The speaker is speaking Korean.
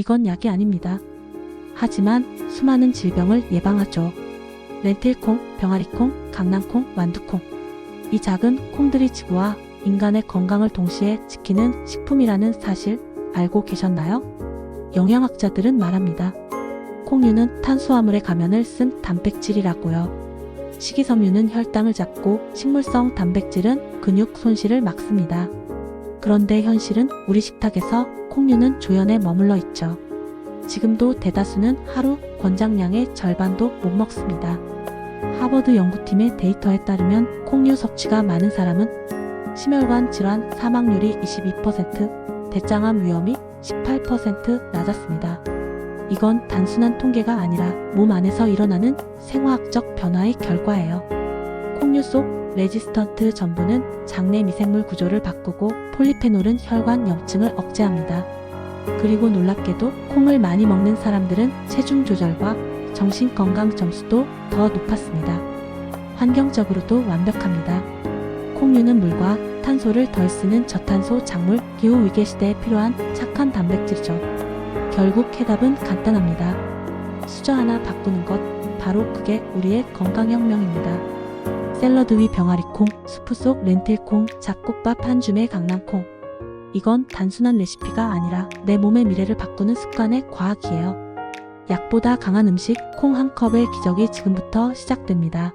이건 약이 아닙니다. 하지만 수많은 질병을 예방하죠. 렌틸콩, 병아리콩, 강낭콩, 완두콩. 이 작은 콩들이 지구와 인간의 건강을 동시에 지키는 식품이라는 사실 알고 계셨나요? 영양학자들은 말합니다. 콩류는 탄수화물의 가면을 쓴 단백질이라고요. 식이섬유는 혈당을 잡고 식물성 단백질은 근육 손실을 막습니다. 그런데 현실은 우리 식탁에서 콩류는 조연에 머물러 있죠. 지금도 대다수는 하루 권장량의 절반도 못 먹습니다. 하버드 연구팀의 데이터에 따르면 콩류 섭취가 많은 사람은 심혈관 질환 사망률이 22%, 대장암 위험이 18% 낮았습니다. 이건 단순한 통계가 아니라 몸 안에서 일어나는 생화학적 변화의 결과예요. 콩류 속 레지스턴트 전분은 장내 미생물 구조를 바꾸고 폴리페놀은 혈관 염증을 억제합니다. 그리고 놀랍게도 콩을 많이 먹는 사람들은 체중 조절과 정신 건강 점수도 더 높았습니다. 환경적으로도 완벽합니다. 콩류는 물과 탄소를 덜 쓰는 저탄소 작물 기후 위기 시대에 필요한 착한 단백질이죠. 결국 해답은 간단합니다. 수저 하나 바꾸는 것, 바로 그게 우리의 건강혁명입니다. 샐러드 위 병아리콩, 수프 속 렌틸콩, 잡곡밥 한 줌의 강낭콩. 이건 단순한 레시피가 아니라 내 몸의 미래를 바꾸는 습관의 과학이에요. 약보다 강한 음식, 콩 한 컵의 기적이 지금부터 시작됩니다.